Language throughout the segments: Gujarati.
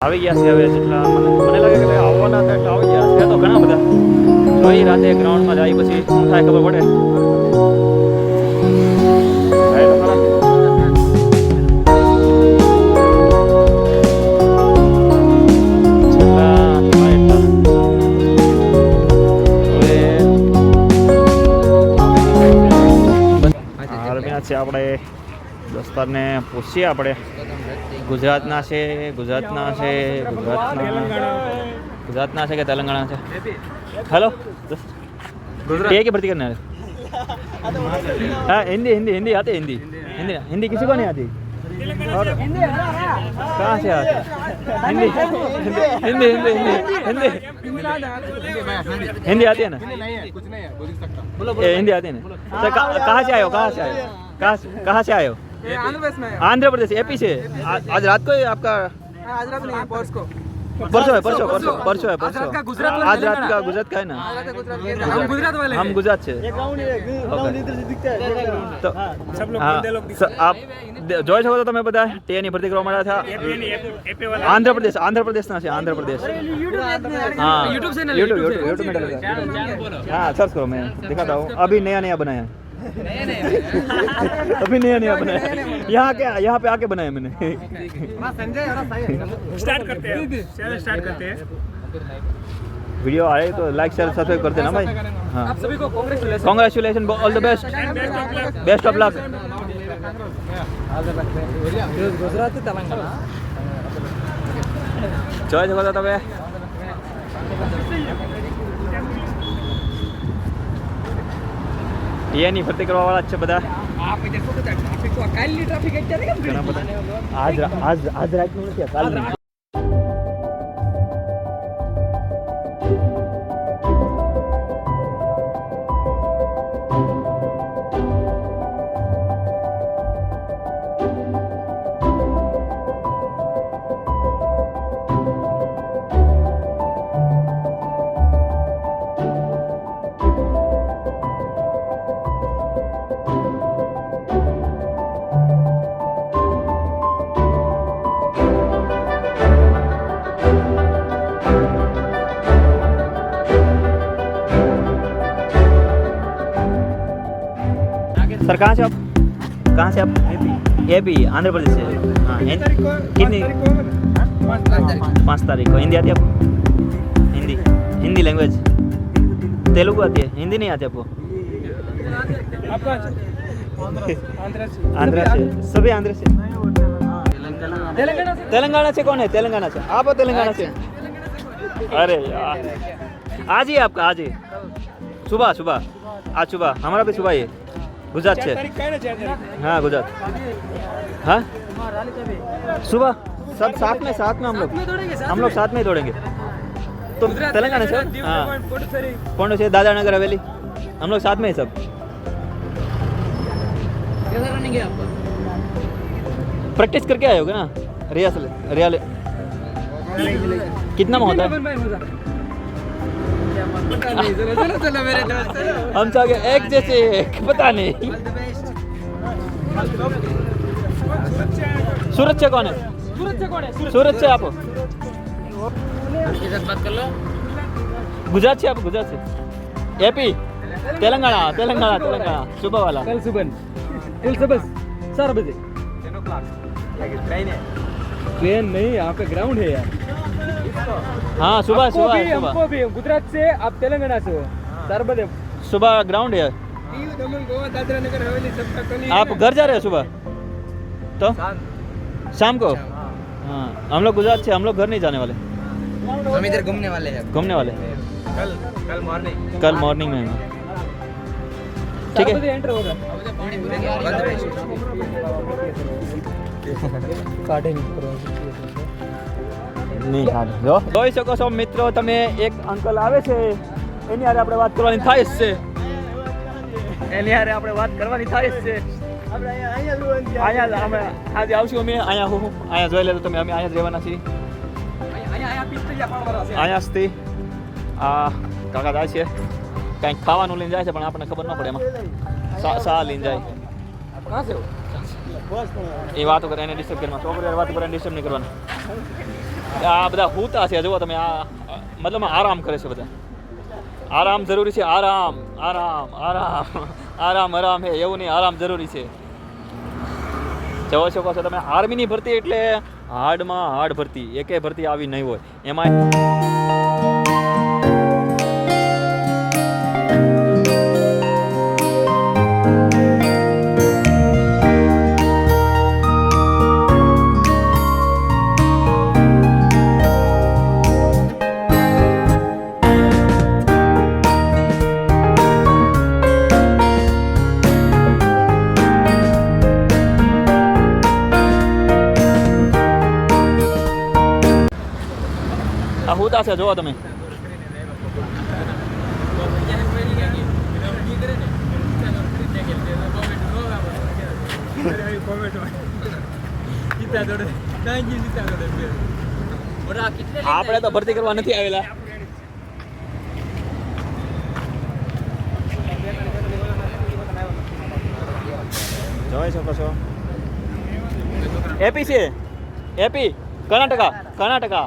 આવી ગયા છે હવે જેટલા મને લાગે કે આવવાના હતા એટલે આવી ગયા. છે તો ઘણા બધા. જોઈ રાતે ગ્રાઉન્ડમાં જાય પછી શું થાય ખબર પડે? આપણે દોસ્તારને પૂછીએ આપણે. ગુજરાતના છે ગુજરાતના છે ગુજરાતના ગુજરાતના છે કે તેલંગાણા છે हेलो ये की भर्ती करना है हाँ हिंदी हिंदी हिंदी आती है हिंदी हिंदी हिंदी किसी को नहीं आती और कहाँ से आती हिंदी हिंदी हिंदी हिंदी हिंदी हिंदी आती है ना ये हिंदी आती है ना सर कहाँ कहाँ से आए हो कहाँ से आए हो कहाँ से कहाँ से आए हो ये आंध्र प्रदेश में है। आंध्र प्रदेश एपी से आ- आज रात को ही आपका हाँ, आज रात नहीं है, परस को परसों है परसों परसों परसों है आज रात का परसों गुजरात वाला आज रात तेलंगाना। का गुजरात का है ना आज रात का गुजरात के हम गुजरात वाले हम हैं। गुजरात से તો હા, સ- આપ દે- જોઈ શકો છો તમે બધા ટેની ભરતી કરવા મળ્યા હતા આંધ્રપ્રદેશ આંધ્રપ્રદેશના છે આંધ્રપ્રદેશ हाँ YouTube से ना यूट्यूब YouTube से। यूट्यूब यूट्यूब में डलेगा हाँ सर्च करो अभी नया नया बनाया। यहाँ क्या यहाँ पे आके बनाया मैंने। स्टार्ट करते हैं। स्टार्ट करते हैं। वीडियो आए तो लाइक शेयर सब्सक्राइब करते ना भाई। हाँ। Congratulation all the best best of luck Gujarati Telangana जय जगन्नाथ એની ફરતી કરવા વાળા છે બધા. આજ આજ આજ રાતનું નથી કાલ सर कहाँ से आप कहाँ से आप ए पी आंध्र प्रदेश से। हाँ हिंद- कितनी पाँच तारीख को हिंदी आती है आपको? हिंदी। हिंदी लैंग्वेज तेलुगु आती है। हिंदी नहीं आती आपको? आंध्र से। सभी आंध्र से। तेलंगाना से कौन है? तेलंगाना से। आप तेलंगाना से। अरे यार। आज ही आपका आज ही। सुबह सुबह। आज सुबह। हमारा भी सुबह ही। है गुजरात से। है हाँ गुजरात। हाँ? सुबह। सब साथ में साथ में हम लोग। हम लोग साथ में ही दौड़ेंगे। तो तेलंगाना से? हाँ। कौन से दादा नगर हवेली। हम लोग साथ में ही सब। है प्रैक्टिस करके आए होगे ना? रिहर्सल रियल कितना में होता है हम सब एक जैसे एक पता नहीं ऑल द बेस्ट सूरत से कौन है सूरत से कौन है सूरत से आप हो? के साथ बात कर लो गुजरात से आप गुजरात से एपी तेलंगाना तेलंगाना तेलंगाना सुबह वाला कल सुबह कल सुबह चार बजे ट्रेन नहीं यहाँ पे ग्राउंड है यार हाँ सुबह सुबह भी हमको भी गुजरात से आप तेलंगाना से हो। चार सुबह ग्राउंड है। गोवा दादरा नगर हवेली सबका कल आप घर जा रहे हो सुबह? तो? शाम। को? हाँ। हम लोग गुजरात से हम लोग घर नहीं जाने वाले। हम इधर घूमने वाले हैं। घूमने वाले? कल कल मॉर्निंग कल मॉर्निंग में। ठीक है। एंटर होगा। काटे નહીં કાઢે જો. જોઈ શકો છો મિત્રો તમે એક અંકલ આવે છે એની હારે આપણે વાત કરવાની થાય જ છે. એની હારે આપણે વાત કરવાની થાય જ છે. અહીંયા અમે આજે આવશું અમે અહીંયા હું અહીંયા જોઈ લેજો તમે અમે અહીંયા જ છીએ. અહીંયા સ્થિ આ કાકા જાય છે. ખાવાનું લઈને જાય છે પણ આપણને ખબર ન પડે એમાં. સા લઈને જાય. એ વાતો કરે એને ડિસ્ટર્બ કરવા. છોકરી વાત કરે ડિસ્ટર્બ કરવાનું. આ બધા હૂતા છે, જુઓ તમે, આ, મતલબ આરામ કરે છે બધા. આરામ જરૂરી છે, આરામ આરામ આરામ આરામ આરામ હે, એવું નહીં, આરામ જરૂરી છે. જવા શકો છો તમે, આર્મીની ભરતી એટલે હાર્ડમાં હાર્ડ ભરતી, એકે ભરતી આવી નહીં હોય. એમાં આ હુતા છે જુઓ તમે. આપણે તો ભરતી કરવા નથી આવેલા. જોઈ શકો છો એપી છે. એપી. કર્ણાટકા. કર્ણાટકા.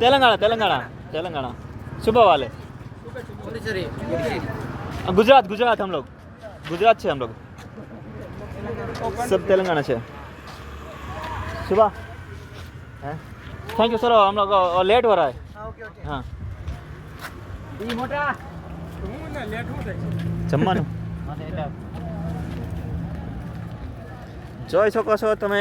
तेलंगाना तेलंगाना तेलंगाना सुबह वाले गुजरात गुजरात हम लोग गुजरात से हम लोग सब तेलंगाना से सुबह थैंक यू सर हम लोग लेट हो रहा है हाँ જમવાનું જોઈ શકો છો તમે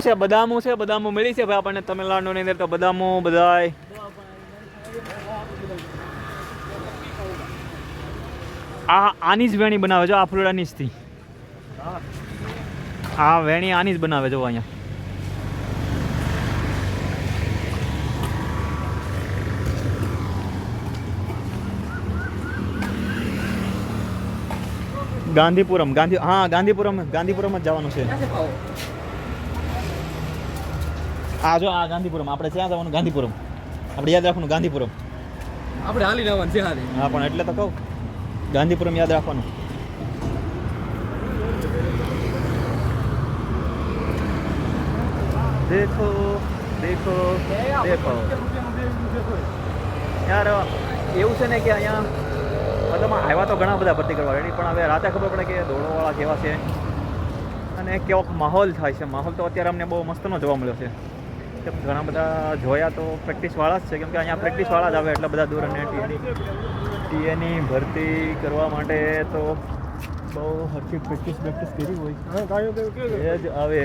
છે, બદામો છે, બદામો મળી છે. ભાઈ, આપણને તમિલનાડુની અંદર તો બદામો, બધાય. આ આની જ વેણી બનાવે છે, આ ફૂલડાની જ થી. આ વેણી આની જ બનાવે છે અહીંયા. ગાંધીપુરમ, ગાંધી, હા, ગાંધીપુરમ ગાંધીપુરમ જ જવાનું છે. આ જો આ ગાંધીપુરમ. આપણે ત્યાં જવાનું ગાંધીપુરમ. આપણે યાદ રાખવાનું ગાંધીપુરમ. આપણે હાલી જવાનું છે હાલી. હા પણ એટલે તો કહું ગાંધીપુરમ યાદ રાખવાનું. દેખો દેખો દેખો. યાર એવું છે ને કે અહીંયા મતલબ આવ્યા તો ઘણા બધા ભરતી કરવા એની પણ હવે રાતે ખબર પડે કે દોડોવાળા કેવા છે. અને કેવો માહોલ થાય છે. માહોલ તો અત્યારે અમને બહુ મસ્તનો જોવા મળ્યો છે. કે ઘણા બધા જોયા તો પ્રેક્ટિસવાળા જ છે કેમ કે અહીંયા પ્રેક્ટિસવાળા જ આવે એટલા બધા દૂર અને ટીએની ટીએની ભરતી કરવા માટે તો બહુ હરખી પ્રેક્ટિસ પ્રેક્ટિસ કરી હોય. એ જ આવે.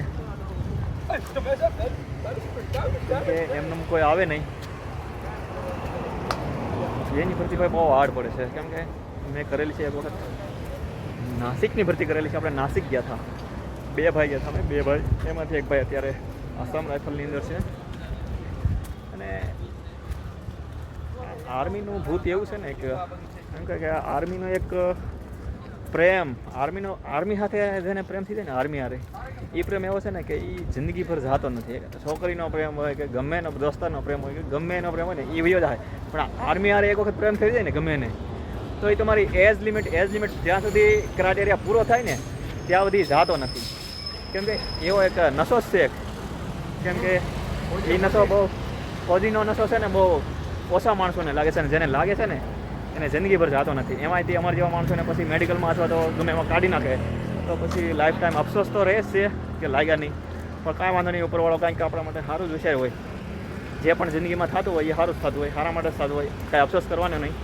એમને કોઈ આવે નહીં. એની ભરતી ભાઈ બહુ હાર્ડ પડે છે. કેમ કે મેં કરેલી છે એક વખત. નાસિકની ભરતી કરેલી છે. આપણે નાસિક ગયા હતા. બે ભાઈ ગયા હતા અમે બે ભાઈ. એમાંથી એક ભાઈ અત્યારે આસામ રાઇફલની અંદર છે. અને આર્મીનું ભૂત એવું છે ને કે એમ કે આર્મીનો એક પ્રેમ, આર્મીનો, આર્મી સાથે જેને પ્રેમ થઈ જાય ને આર્મી હારે એ પ્રેમ એવો છે ને કે એ જિંદગીભર જાતો નથી. છોકરીનો પ્રેમ હોય કે ગમે એનો, દોસ્તારનો પ્રેમ હોય કે ગમે એનો પ્રેમ હોય ને, એ વયો જાય. પણ આર્મી હારે એક વખત પ્રેમ થઈ જાય ને ગમે ને તો એ તમારી એજ લિમિટ એજ લિમિટ જ્યાં સુધી ક્રાઇટેરિયા પૂરો થાય ને, ત્યાં સુધી જાતો નથી. કેમ કે એવો એક નશો છે કેમ કે એ નશો બહુ ફોજીનો નશો છે ને, બહુ ઓછા માણસોને લાગે છે ને, જેને લાગે છે ને, એને જિંદગીભર જાતો નથી. એમાંથી અમારા જેવા માણસોને પછી મેડિકલમાં અથવા તો ગમે એમાં કાઢી નાખે, તો પછી લાઈફ ટાઈમ અફસોસ તો રહે છે કે લાગ્યા નહીં. પણ કાંઈ વાંધો નહીં, ઉપરવાળો કાંઈક આપણા માટે સારું જ વિચાર હોય. જે પણ જિંદગીમાં થતું હોય, એ સારું જ થતું હોય સારા માટે જ થતું હોય. કાંઈ અફસોસ કરવાનો નહીં.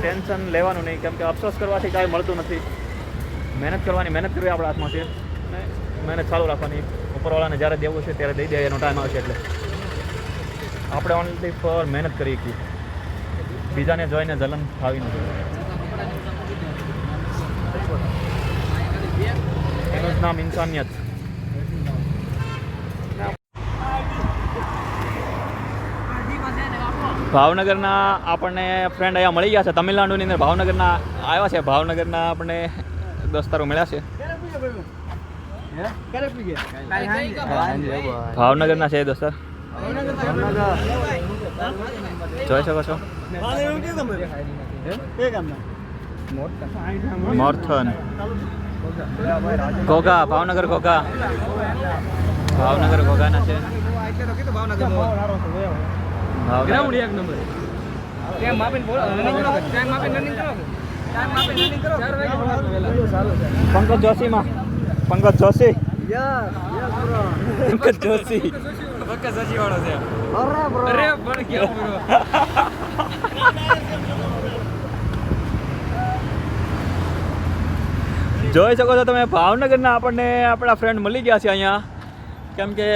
ટેન્શન લેવાનું નહીં, કેમ કે અફસોસ કરવાથી કાંઈ મળતું નથી. મહેનત કરવાની મહેનત કરવી આપણા હાથમાં છે. મહેનત ચાલુ રાખવાની. ઉપરવાળાને જ્યારે દેવું છે ત્યારે દઈ દે એનો ટાઈમ આવશે એટલે. આપણે ઓનલી ફોર મહેનત કરી શકીએ બીજાને જોઈને જલન થાવી નથી. એનું જ નામ ઇન્સાનિયત. ભાવનગરના આપણને ફ્રેન્ડ અહીંયા મળી ગયા છે. તમિલનાડુની અંદર ભાવનગરના આવ્યા છે. ભાવનગરના આપણને દોસ્તારો મળ્યા છે. ભાવનગરના છે દોસ્ત જોઈ શકો છો. મોર્થન. ઘોઘા ભાવનગર ઘોઘા. ભાવનગર ઘોઘાના છે. ગ્રાઉન્ડ ભાવનગર. એક નંબર ટાઈમ માપીને બોલો ટાઈમ માપીને રનિંગ કરો ટાઈમ માપીને રનિંગ કરો ચાર વાગે બોલાવો વહેલા. પંકજ જોશીમાં. પંકજ જોશી? પંકજ જોશી. પંકજ જોશી વાળો છે. અરે પણ કેવું બ્રો જોઈ શકો છો તમે ભાવનગરના આપણને આપણા ફ્રેન્ડ મળી ગયા છે અહીંયા. કેમ કે